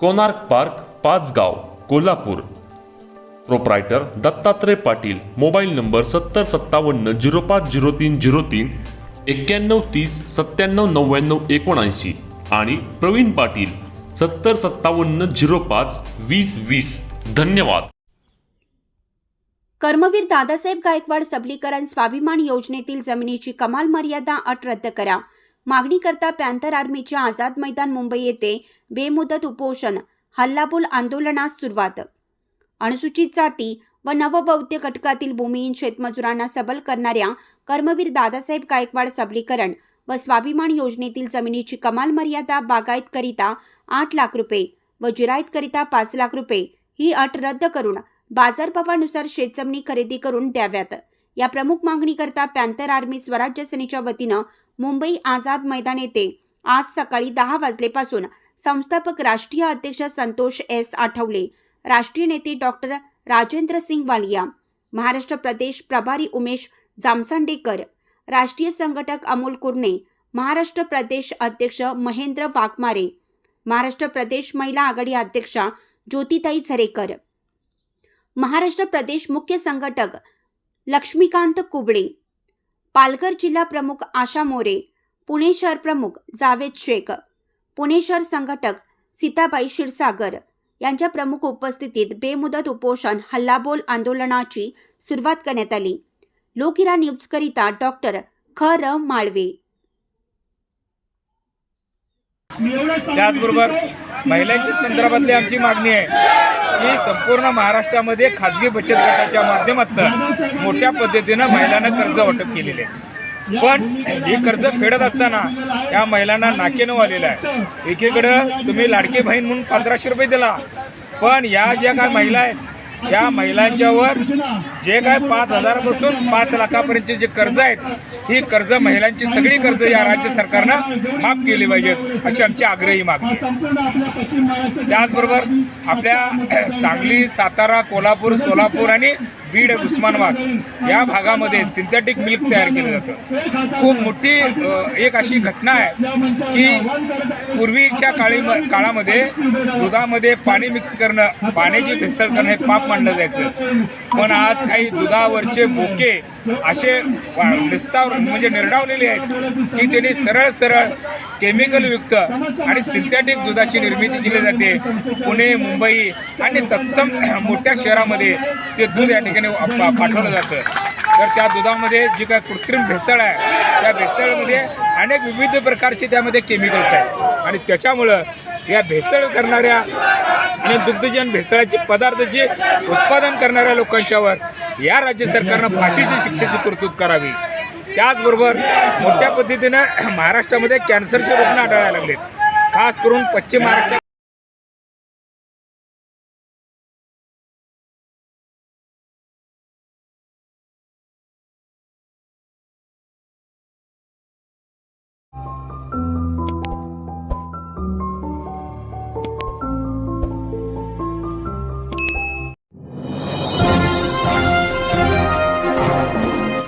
Konark park Pachgaon Kolhapur. Proprietor Dattatray Patil mobile number सत्तर सत्तावन्न zero पाच zero तीन झिरो तीन एक्क्याण्णव तीस सत्त्याण्णव नव्याण्णव एकोणऐंशी आणि प्रवीण पाटील सत्तर सत्तावन्न झिरो पाच वीस वीस. धन्यवाद. कर्मवीर दादासाहेब गायकवाड सबलीकरण स्वाभिमान योजनेतील जमिनीची कमाल मर्यादा अट रद्द करा. मागणीकरता पॅन्थर आर्मीच्या आझाद मैदान मुंबई येथे बेमुदत उपोषण हल्लाबोल आंदोलनास सुरुवात. अनुसूचित जाती व नवबौद्ध घटकातील भूमिहीन शेतमजुरांना सबल करणाऱ्या कर्मवीर दादासाहेब गायकवाड सबलीकरण व स्वाभिमान योजनेतील जमिनीची कमाल मर्यादा बागायतकरिता आठ लाख रुपये व जिरायतकरिता पाच लाख रुपये ही अट रद्द करून बाजारभावानुसार शेतजमिनी खरेदी करून द्याव्यात. या प्रमुख मागणीकरता पॅन्थर आर्मी स्वराज्य सेनेच्या वतीनं मुंबई आझाद मैदान येथे आज सकाळी दहा वाजलेपासून संस्थापक राष्ट्रीय अध्यक्ष संतोष एस आठवले राष्ट्रीय नेते डॉक्टर राजेंद्र सिंग वालिया महाराष्ट्र प्रदेश प्रभारी उमेश जामसांडेकर राष्ट्रीय संघटक अमोल कुर्णे महाराष्ट्र प्रदेश अध्यक्ष महेंद्र वाघमारे महाराष्ट्र प्रदेश महिला आघाडी अध्यक्षा ज्योतिताई झरेकर महाराष्ट्र प्रदेश मुख्य संघटक लक्ष्मीकांत कुबळे पालघर जिल्हा प्रमुख आशा मोरे पुणे शहर प्रमुख जावेद शेख पुणे शहर संघटक सीताबाई क्षीरसागर यांच्या प्रमुख उपस्थितीत बेमुदत उपोषण हल्लाबोल आंदोलनाची सुरुवात करण्यात आली. लोकिरा न्यूजकरिता डॉक्टर ख. र. माळवे त्याचबरोबर महिलांच्या संदर्भातली आमची मागणी आहे की संपूर्ण महाराष्ट्रामध्ये खाजगी बचत गटाच्या माध्यमातून मोठ्या पद्धतीनं महिलांना कर्ज वाटप केलेले आहे. पण हे कर्ज फेडत असताना या महिलांना नाकेनं आलेलं आहे. एकीकडं तुम्ही लाडकी बहीण म्हणून पंधराशे रुपये दिला. पण या ज्या काय महिला आहेत या महिलांच्यावर जे काय पाच हजारापासून पाच लाखापर्यंतचे जे कर्ज आहेत ही कर्ज महिलांची सगळी कर्ज या राज्य सरकारनं माफ केली पाहिजेत अशी आमची आग्रही मागणी त्याचबरोबर आपल्या सांगली सातारा कोल्हापूर सोलापूर आणि बीड उस्मानाबाद या भागामध्ये सिंथेटिक मिल्क तयार केलं जातं. खूप मोठी एक अशी घटना आहे की पूर्वीच्या काळी काळामध्ये दुधामध्ये पाणी मिक्स करणं पाण्याची भेसळ करणं हे पाप मांडलं जायचं. पण आज काही दुधावरचे बोके असे निस्तावर म्हणजे निर्डावलेले आहेत की त्यांनी सरळ सरळ केमिकलयुक्त आणि सिंथेटिक दुधाची निर्मिती केली जाते. पुणे मुंबई आणि तत्सम मोठ्या शहरामध्ये ते दूध या ठिकाणी पाठवलं जातं. तर त्या दुधामध्ये जी काय कृत्रिम भेसळ आहे त्या भेसळमध्ये अनेक विविध प्रकारचे त्यामध्ये केमिकल्स आहेत. आणि त्याच्यामुळं या भेसळ करणाऱ्या आणि दुग्धजन भेसळाचे पदार्थाचे उत्पादन करणाऱ्या लोकांच्यावर या राज्य सरकारनं फाशीची शिक्षेची तरतूद करावी. त्याचबरोबर मोठ्या पद्धतीनं महाराष्ट्रामध्ये कॅन्सरचे रुग्ण आढळायला लागलेत. खास करून पश्चिम महाराष्ट्रात